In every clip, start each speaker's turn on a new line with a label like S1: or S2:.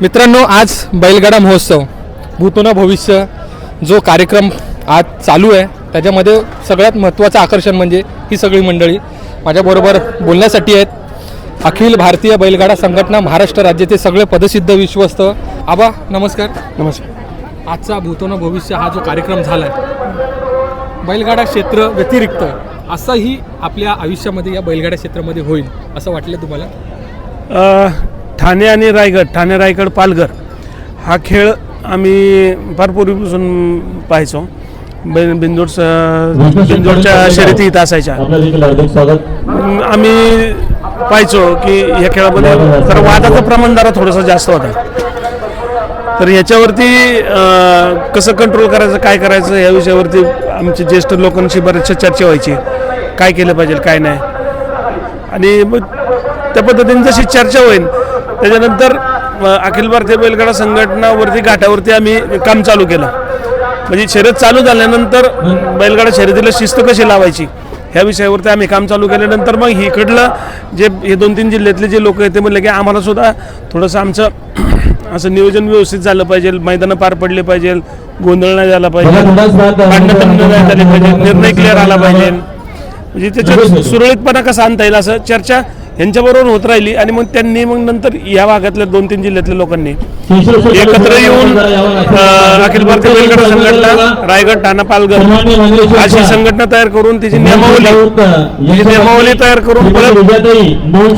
S1: मित्रांनो आज बैलगाडा महोत्सव. भूतोना भविष्य जो कार्यक्रम आज चालू आहे त्याच्यामध्ये सगळ्यात महत्त्वाचं आकर्षण म्हणजे ही सगळी मंडळी माझ्याबरोबर बोलण्यासाठी आहेत. अखिल भारतीय बैलगाडा संघटना महाराष्ट्र राज्याचे सगळे पदसिद्ध विश्वस्त. आबा नमस्कार. नमस्कार. आजचा भूतोना भविष्य हा जो कार्यक्रम झाला आहे बैलगाडा क्षेत्र व्यतिरिक्त असाही आपल्या आयुष्यामध्ये या बैलगाडा क्षेत्रामध्ये होईल असं वाटलं तुम्हाला?
S2: ठाणे आणि रायगड ठाणे रायगड पालघर हा खेळ आम्ही फार पूर्वीपासून पाहायचो. बिन बिंदोड बिंदोडच्या शर्यती इथं असायच्या. आम्ही पाहायचो की ह्या खेळामध्ये तर वादाचं प्रमाण जरा थोडंसं जास्त होतं. तर ह्याच्यावरती कसं कंट्रोल करायचं काय करायचं या विषयावरती आमच्या ज्येष्ठ लोकांशी बऱ्याचशा चर्चा व्हायची. काय केलं पाहिजे काय नाही. आणि मग त्या पद्धतीने जशी चर्चा होईल त्याच्यानंतर अखिल भारतीय बैलगाडा संघटनावरती घाटावरती आम्ही काम चालू केलं. म्हणजे शर्यत चालू झाल्यानंतर बैलगाडा शर्यतीला शिस्त कशी लावायची ह्या विषयावरती आम्ही काम चालू केल्यानंतर मग इकडलं जे हे दोन तीन जिल्ह्यातले जे लोक आहेत ते म्हणले की आम्हाला सुद्धा थोडंसं आमचं असं नियोजन व्यवस्थित झालं पाहिजे मैदानं पार पडले पाहिजे गोंधळ नाही झाला पाहिजे भांडणं तंडणं नाही झाले पाहिजे निर्णय क्लिअर आला पाहिजे. म्हणजे त्याच्यात सुरळीतपणा कसा आणता येईल असं चर्चा यांच्याबरोबर होत राहिली आणि मग त्यांनी मग नंतर या भागातल्या दोन तीन जिल्ह्यातल्या लोकांनी एकत्र येऊन अखिल भारतीय बैलगाडा संघटना रायगड ठाणा पालघर अशी संघटना तयार करून तिची नियमावली नियमावली तयार करून परत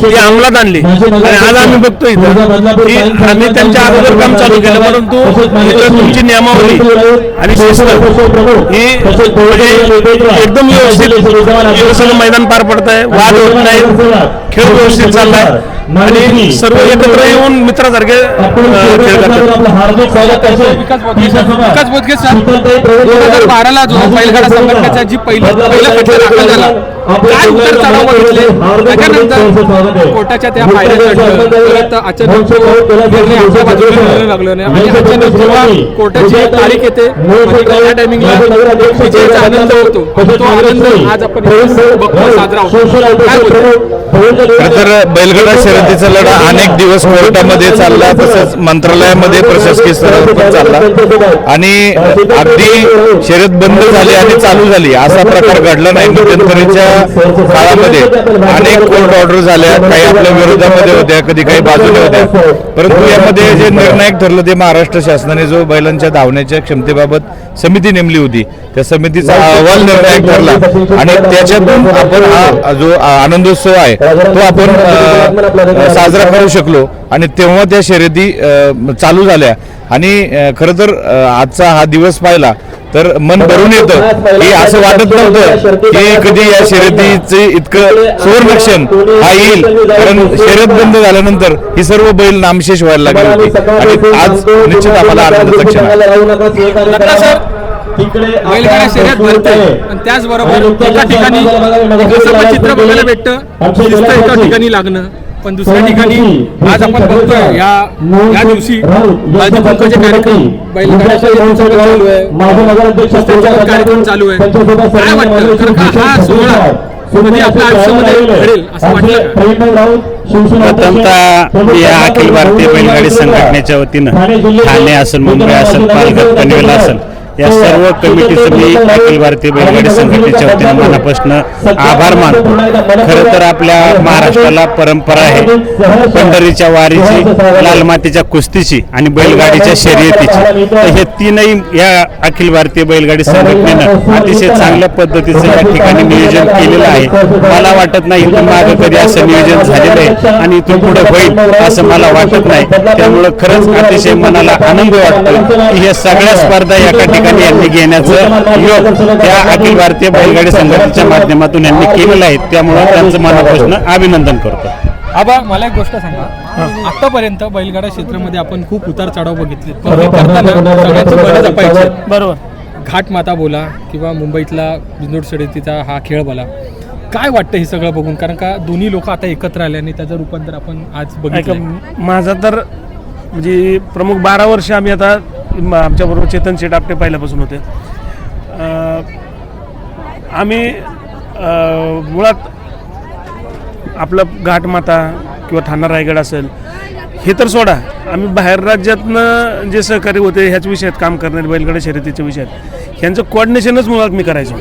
S2: ती अंमलात आणली. आणि आज आम्ही बघतो इथं. की आम्ही त्यांच्या अगोदर काम चालू केलं परंतु इथं तुमची नियमावली आणि शिस्त ही म्हणजे एकदम व्यवस्थित मैदान पार पडत आहे वाद होत नाही खेळ व्यवस्थित चाललाय आणि सर्व एकत्र येऊन मित्रासारखे खेळ करतात.
S1: विकास बोधके सर दोन हजार बाराला जो बैलगाडा संघटनेचा जी पहिली पहिला खटला दाखल झाला. काय उत्तर चढाव बघितले त्याच्यानंतर कोर्टाच्या त्या पायऱ्या चढलं परत अचानक निर्णय आपल्या बाजूने मिळायला लागलं नाही. आणि अचानक जेव्हा कोर्टाची तारीख येते आणि त्या टायमिंगला विजयाचा आनंद होतो. आणि तो आनंद आज आपण इथे बघतो साजरा होतो. काय बोलतो
S3: खरं तर बैलगाडा शर्यतीचा लढा अनेक दिवस कोर्टामध्ये चालला तसंच मंत्रालयामध्ये प्रशासकीय स्तरावर पण चालला आणि अगदी शर्यत बंद झाली आणि चालू झाली असा प्रकार घडला नाही मध्यंतरीच्या काळामध्ये अनेक कोर्ट ऑर्डर झाल्या काही आपल्या विरोधामध्ये होत्या कधी काही बाजूने होत्या परंतु यामध्ये जे निर्णायक ठरलं ते महाराष्ट्र शासनाने जो बैलांच्या धावण्याच्या क्षमतेबाबत समिती नेमली होती त्या समितीचा अहवाल निर्णायक ठरला आणि त्याच्यातून आपण हा जो आनंदोत्सव आहे तो आपण साजरा करू शकलो. आणि तेव्हा त्या शर्यती चालू झाल्या. आणि खरं तर आजचा हा दिवस पाहिला तर मन भरून येतं. की असं वाटत नव्हतं की कधी या शर्यतीचे इतकं सुवर्णक्षण हा येईल. कारण शर्यत बंद झाल्यानंतर ही सर्व बैल नामशेष व्हायला लागली होती. आणि आज निश्चित आम्हाला आनंदाचा क्षण आहे
S1: शर्यत भरते. पण त्याचबरोबर एका ठिकाणी जसं चित्र बघायला भेटतं. एका ठिकाणी लागणं. पण दुसऱ्या ठिकाणी आज आपण बघतोय या या दिवशी हळदी कुंकवाचे कार्यक्रम बैलगाडा शर्यत चालू आहे. कार्यक्रम चालू आहे. काय वाटतं कारण का? हा सोहळा. कधी आपल्या आयुष्यामध्ये घडेल. असं वाटलं?
S4: प्रथमतः या अखिल भारतीय बैलगाडी संघटनेच्या वतीनं ठाणे असेल मुंबई असेल पालघर पनवेल असेल. या सर्व कमिटीचं मी अखिल भारतीय बैलगाडी संघटनेच्या वतीनं मनापासून आभार मानतो. खरं तर आपल्या महाराष्ट्राला परंपरा आहे. पंढरीच्या वारीची लाल मातीच्या कुस्तीची आणि बैलगाडीच्या शर्यतीची. तर हे तीनही या अखिल भारतीय बैलगाडी संघटनेनं अतिशय चांगल्या पद्धतीचं या ठिकाणी नियोजन केलेलं आहे. मला वाटत नाही इथून मागं कधी असं नियोजन झालेलं आहे आणि इथून पुढे होईल असं मला वाटत नाही. त्यामुळं खरंच अतिशय मनाला आनंद वाटतो की हे सगळ्या स्पर्धा एका ठिकाणी यांनी घेण्याचं योग त्या अखिल भारतीय बैलगाडी संघटनेच्या माध्यमातून यांनी केलेलं आहे. त्यामुळं त्यांचं मनापासून अभिनंदन करतो.
S1: आबा मला एक गोष्ट सांगा. आतापर्यंत बैलगाडा क्षेत्रामध्ये आपण खूप उतार चढाव बघितले
S2: बरोबर.
S1: घाट माता बोला किंवा मुंबईतला बिंदोड शर्यतीचा हा खेळ बोला. काय वाटतं हे सगळं बघून? कारण का दोन्ही लोक आता एकत्र आल्याने त्याचं रूपांतर आपण आज बघितलं
S2: माझा तर म्हणजे प्रमुख बारा वर्ष आम्ही आता आमच्याबरोबर चेतन शेट आपटे पहिल्यापासून होते. आम्ही मुळात आपलं घाटमाता किंवा ठाणा रायगड असेल हे तर सोडा. आम्ही बाहेर राज्यातनं जे सहकारी होते ह्याच विषयात काम करणारे बैलगाडा शर्यतीच्या विषयात ह्यांचं कोऑर्डिनेशनच मुळात मी करायचो.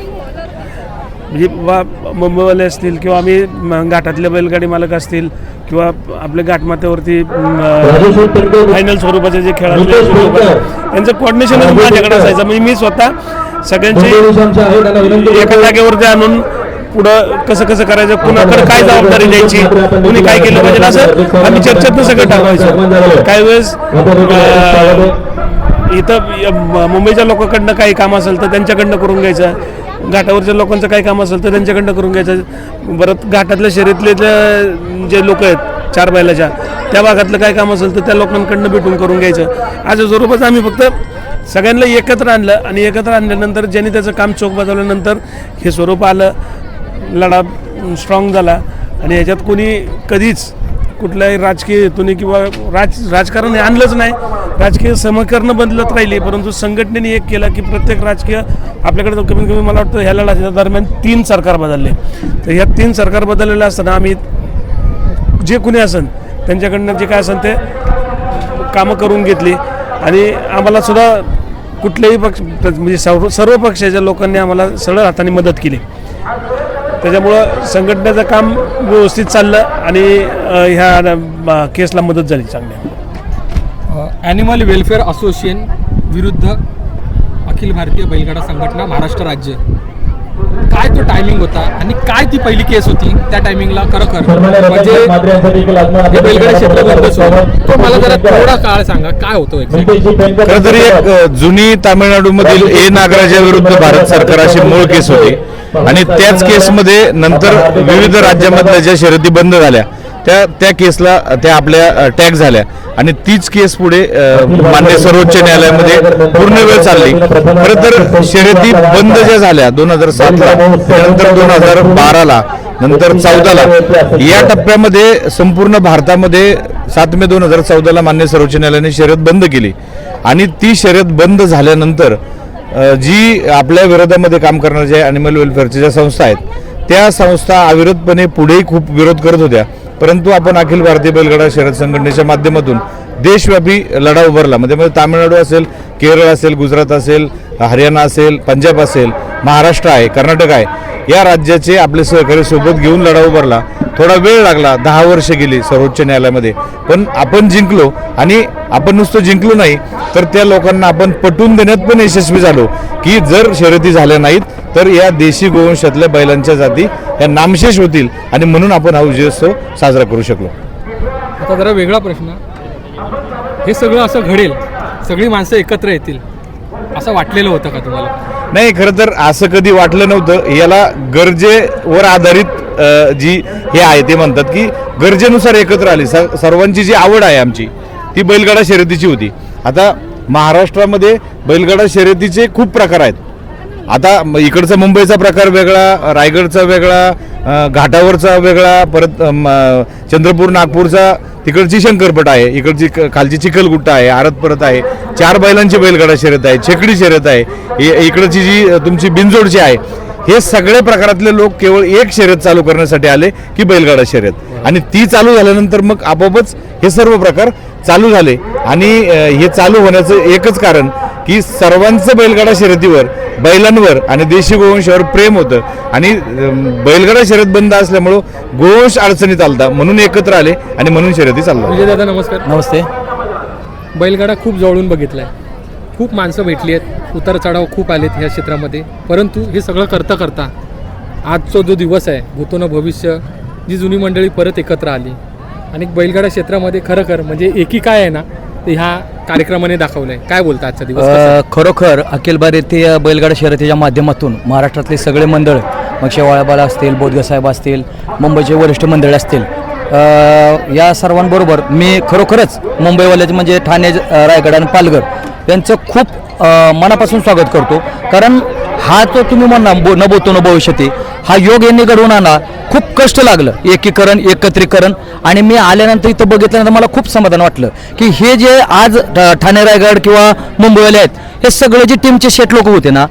S2: म्हणजे बा मुंबईवाले असतील किंवा आम्ही घाटातले बैलगाडी मालक असतील किंवा आपल्या घाटमाथ्यावरती फायनल स्वरूपाचे जे खेळाडू त्यांचं कोऑर्डिनेशनच माझ्याकडे असायचं. म्हणजे मी स्वतः सगळ्यांचे एका जागेवरती आणून पुढं कसं कसं करायचं कुणाकडे काय जबाबदारी द्यायची कुणी काय केलं पाहिजे असं आम्ही चर्चेतनं सगळं टाकायचं काही वेळेस इथं मुंबईच्या लोकांकडनं काही काम असेल तर त्यांच्याकडनं करून घ्यायचं. घाटावरच्या लोकांचं काही काम असेल तर त्यांच्याकडनं करून घ्यायचं. परत घाटातल्या शर्यतले जे- जे लोक आहेत चार बैलाच्या त्या भागातलं काय काम असेल तर त्या लोकांकडनं भेटून करून घ्यायचं. अशा स्वरूपात आम्ही फक्त सगळ्यांना एकत्र आणलं आणि एकत्र आणल्यानंतर ज्यांनी त्याचं काम चोख बजावल्यानंतर हे स्वरूप आलं लढा स्ट्रॉंग झाला आणि ह्याच्यात कोणी कधीच कुठल्याही राजकीय हेतूने किंवा राज राजकारण हे आणलंच नाही. राजकीय समीकरणं बदलत राहिली परंतु संघटनेने एक केलं की प्रत्येक राजकीय आपल्याकडे कमीत कमी मला वाटतं ह्या लढाच्या दरम्यान तीन सरकार बदलले. तर ह्या तीन सरकार बदललेलं असताना आम्ही जे कुणी असन त्यांच्याकडनं जे काय असेल ते कामं करून घेतली. आणि आम्हाला सुद्धा कुठल्याही पक्ष म्हणजे सर्व सर्व पक्षाच्या लोकांनी आम्हाला सरळ हाताने मदत केली. त्याच्यामुळं संघटनेचं काम व्यवस्थित चाललं आणि ह्या केसला मदत झाली चांगली.
S1: ॲनिमल वेलफेअर असोसिएशन विरुद्ध अखिल भारतीय बैलगाडा संघटना महाराष्ट्र राज्य. काय तो टायमिंग होता आणि काय ती पहिली केस होती त्या टायमिंगला खरोखर म्हणजे बैलगाडा क्षेत्र. तो मला जरा थोडा काळ सांगा काय होतो?
S3: खरं तरी एक जुनी तामिळनाडूमधील ए नागराजा विरुद्ध भारत सरकार अशी मूळ केस होती. आणि त्याच केसमध्ये नंतर विविध राज्यामधल्या ज्या शर्यती बंद झाल्या त्या त्या केसला त्या आपल्या टॅग झाल्या. आणि तीच केस पुढे मान्य सर्वोच्च न्यायालयामध्ये पूर्ण वेळ चालली. खरं तर शर्यती बंद ज्या झाल्या दोन हजार सातला त्यानंतर दोन हजार बाराला नंतर चौदाला. या टप्प्यामध्ये संपूर्ण भारतामध्ये सात मे दोन हजार चौदाला मान्य सर्वोच्च न्यायालयाने शर्यत बंद केली. आणि ती शर्यत बंद झाल्यानंतर जी आपल्या विरोधामध्ये काम करणाऱ्या ज्या ॲनिमल वेलफेअरच्या ज्या संस्था आहेत त्या संस्था अविरोधपणे पुढेही खूप विरोध करत होत्या. परंतु आपण अखिल भारतीय बैलगाडा शरद संघटनेच्या माध्यमातून देशव्यापी लढा उभारला. म्हणजे मग तामिळनाडू असेल केरळ असेल गुजरात असेल हरियाणा असेल पंजाब असेल महाराष्ट्र आहे कर्नाटक आहे या राज्याचे आपले सहकारी सोबत घेऊन लढा उभारला. थोडा वेळ लागला दहा वर्ष गेली सर्वोच्च न्यायालयामध्ये. पण आपण जिंकलो आणि आपण नुसतं जिंकलो नाही तर त्या लोकांना आपण पटवून देण्यात पण यशस्वी झालो की जर शर्यती झाल्या नाहीत तर या देशी गोवंशातल्या बैलांच्या जाती या नामशेष होतील आणि म्हणून आपण हा विजयोत्सव साजरा करू शकलो.
S1: आता जरा वेगळा प्रश्न. हे सगळं असं घडेल. सगळी माणसं एकत्र येतील. असं वाटलेलं होतं का तुम्हाला?
S3: नाही खरं तर असं कधी वाटलं नव्हतं. याला गरजेवर आधारित जी हे आहे ते म्हणतात की गरजेनुसार एकत्र आली. स- सर्वांची जी आवड आहे आमची ती बैलगाडा शर्यतीची होती. आता महाराष्ट्रामध्ये बैलगाडा शर्यतीचे खूप प्रकार आहेत. आता इकडचा मुंबईचा प्रकार वेगळा रायगडचा वेगळा घाटावरचा वेगळा परत चंद्रपूर नागपूरचा तिकडची शंकरपट आहे इकडची खालची चिखलगुट्टा आहे आरत परत आहे चार बैलांची बैलगाडा शर्यत आहे छेकडी शर्यत आहे इकडची जी तुमची बिनजोडची आहे हे सगळे प्रकारातले लोक केवळ एक शर्यत चालू करण्यासाठी आले की बैलगाडा शर्यत. आणि ती चालू झाल्यानंतर मग आपोआपच हे सर्व प्रकार चालू झाले. आणि हे चालू होण्याचं एकच कारण की सर्वांचं बैलगाडा शर्यतीवर बैलांवर आणि देशी गोवंशावर प्रेम होतं. आणि बैलगाडा शर्यत बंद असल्यामुळं गोवंश अडचणीत आलता. म्हणून एकत्र आले आणि म्हणून शर्यती चालला
S1: विजय दादा नमस्कार.
S5: नमस्ते.
S1: बैलगाडा खूप जवळून बघितलाय. खूप माणसं भेटली आहेत. उतार चढाव खूप आलेत ह्या क्षेत्रामध्ये. परंतु हे सगळं करता करता आजचा जो दिवस आहे भूतोन भविष्य जी जुनी मंडळी परत एकत्र आली. आणि बैलगाडा क्षेत्रामध्ये खरं खर म्हणजे एकी काय आहे ना ते ह्या कार्यक्रमाने दाखवलंय काय बोलता आजचा दिवस?
S5: अ, खरोखर अखिल भारतीय बैलगाडा शर्यतीच्या माध्यमातून महाराष्ट्रातले सगळे मंडळ मग शेवाळाबाला असतील बोधगसाहेब असतील मुंबईचे वरिष्ठ मंडळ असतील अ, या सर्वांबरोबर मी खरोखरच मुंबईवाल्याचे म्हणजे ठाणे अ, रायगड आणि पालघर यांचं खूप अ, मनापासून स्वागत करतो कारण हा जो तुम्ही म्हणा बो न बोतो न भविष्यती हा योग यांनी घडवून आणला खूप कष्ट लागलं. एकीकरण एकत्रीकरण. आणि मी आल्यानंतर इथं बघितल्यानंतर मला खूप समाधान वाटलं की हे जे आज ठ- ठाणे रायगड किंवा मुंबईवाले आहेत हे सगळे जे टीमचे शेट लोक होते ना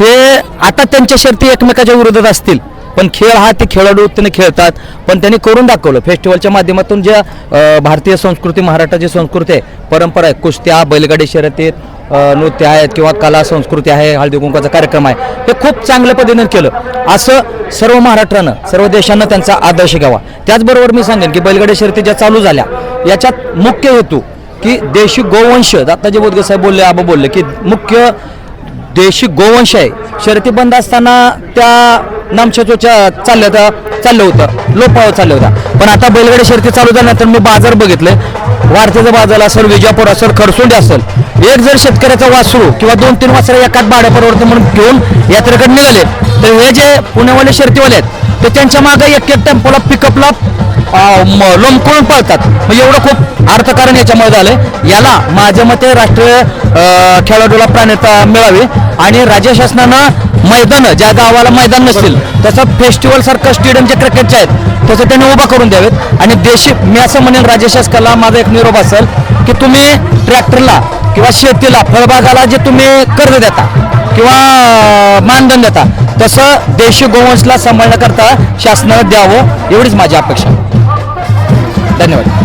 S5: हे आता त्यांच्या शर्ती एकमेकाच्या विरोधात असतील. पण खेळ हा ते खेळाडू त्यांनी खेळतात. पण त्यांनी करून दाखवलं. फेस्टिवलच्या माध्यमातून ज्या भारतीय संस्कृती महाराष्ट्राची संस्कृती आहे परंपरा आहे कुस्त्या बैलगाडी शर्यतीत नृत्य आहेत किंवा कला संस्कृती आहे हळदी कुंकाचा कार्यक्रम आहे हे खूप चांगल्या पद्धतीनं केलं. असं सर्व महाराष्ट्रानं सर्व देशानं त्यांचा आदर्श घ्यावा. त्याचबरोबर मी सांगेन की बैलगाडी शर्ती ज्या चालू झाल्या याच्यात मुख्य हेतू की देशी गोवंश आता जे साहेब बोलले आबा बोलले की मुख्य देशी गोवंश आहे. शर्ती बंद असताना त्या नामशेचोच्या चालल्या होत्या चाललं होतं लोपावत चालल्या होत्या. पण आता बैलगाडी शर्ती चालू झाल्यानंतर मी बाजार बघितले. वारथेचा बाजार असेल विजापूर असेल खडसुंडी असेल एक जर शेतकऱ्याचा वासरू किंवा दोन तीन वासरं एकाच भाड्या म्हणून घेऊन यात्रेकडे निघाले तर हे जे पुणेवाले शर्तीवाले आहेत ते त्यांच्या मागे एक एक टेम्पोला पिकअपला लोंबकळून पळतात. म्हणजे एवढं खूप अर्थकारण याच्यामध्ये झालं याला माझ्या मते राष्ट्रीय खेळाडूला प्राण्यता मिळावी आणि राज्य शासनानं मैदानं ज्या गावाला मैदान नसतील तसं फेस्टिवल सारखं स्टेडियम जे क्रिकेटचे आहेत तसं त्यांनी उभा करून द्यावेत. आणि देशी मी असं म्हणेन राजेश शासकाला माझा एक निरोप असेल की तुम्ही ट्रॅक्टरला किंवा शेतीला फळबागाला जे तुम्ही कर्ज देता किंवा मानधन देता तसं देशी गोवंशला सांभाळण्याकरता शासनानं द्यावं एवढीच माझी अपेक्षा. धन्यवाद.